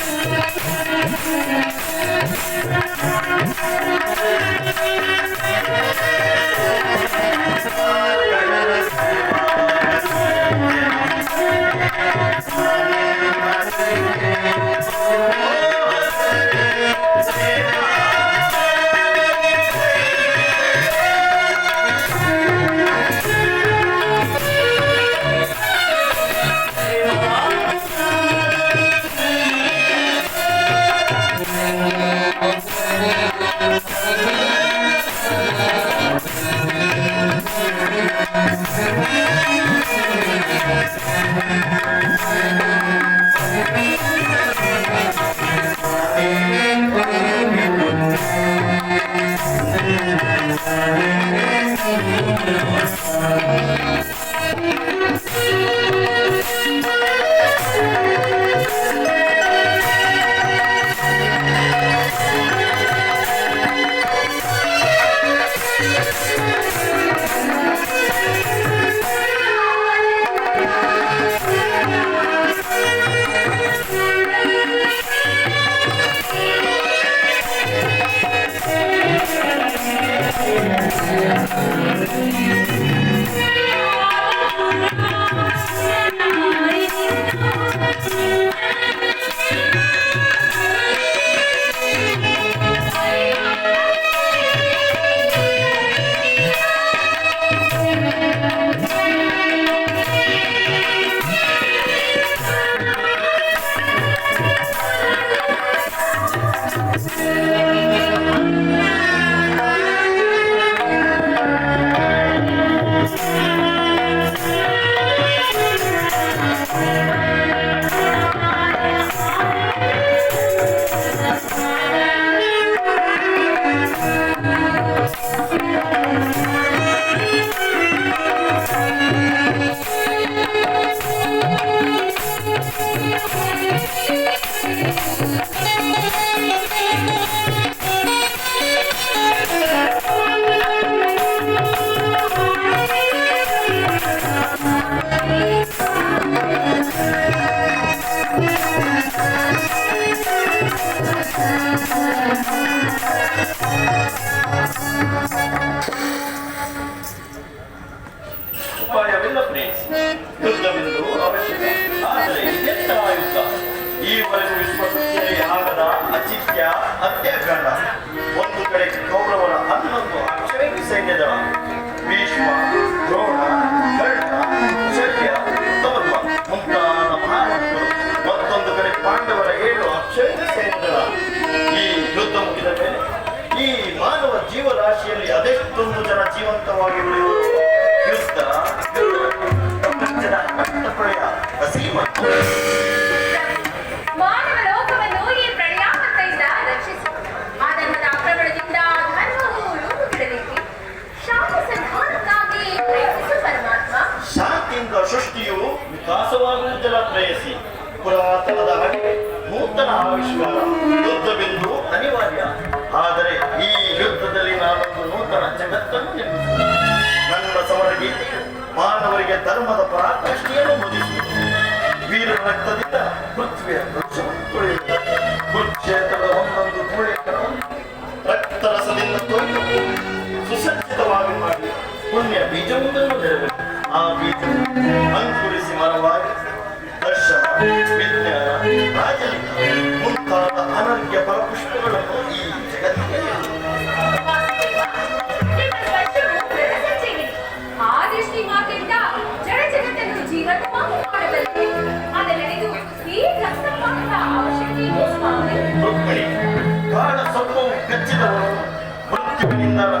Gracias. Thank. ಹತ್ಯಾಕಾಂಡ ಒಂದು ಕಡೆ ಕೌರವರ ಹನ್ನೊಂದು ಅಕ್ಷರೇಣಿ ಸೈನ್ಯದ ಭೀಷ್ಮ, ದ್ರೋಣ ಕರ್ಣ ಶಲ್ಯ ಉತ್ತಮ ಮುಂತಾದ ಮಹಾರಥರು ಮತ್ತೊಂದು ಕಡೆ ಪಾಂಡವರ ಏಳು ಸೈನ್ಯಗಳ ಈ ಯುದ್ಧ ಈ ಮಾನವ ಜೀವರಾಶಿಯಲ್ಲಿ ಅದೆಷ್ಟೊಂದು ಜನ ಜೀವಂತವಾಗಿ ಉಳಿಯುವರು ಯುದ್ಧ ಪುರಾತನದ ಹಾಗೆ ನೂತನ ಆವಿಷ್ಕಾರ ಯುದ್ಧವೆಂದು ಅನಿವಾರ್ಯ. ಆದರೆ ಈ ಯುದ್ಧದಲ್ಲಿ ನಾನೊಂದು ನೂತನ ಜಗತ್ತನ್ನು ನಿರ್ಮಿಸಿದೆ. ನನ್ನ ಸಮರಗೀತೆ ಮಾನವರಿಗೆ ಧರ್ಮದ ಪರಾಕಾಷ್ಠೆಯನ್ನು ಬೋಧಿಸುವುದು. ವೀರ ರಕ್ತದಿಂದ ಪೃಥ್ವಿಯ ವೃಕ್ಷವನ್ನು ತುಳಿಯುವುದು. ಕುರುಕ್ಷೇತ್ರದ ಒಂದೊಂದು ತೊಯ್ದು ಸುಸಜ್ಜಿತವಾಗಿ ಮಾಡಿ ಪುಣ್ಯ ಬೀಜವೊಂದನ್ನು ನೆರವೇರಿ ಆ ಬೀಜ ಅಂಕುರಿಸಿ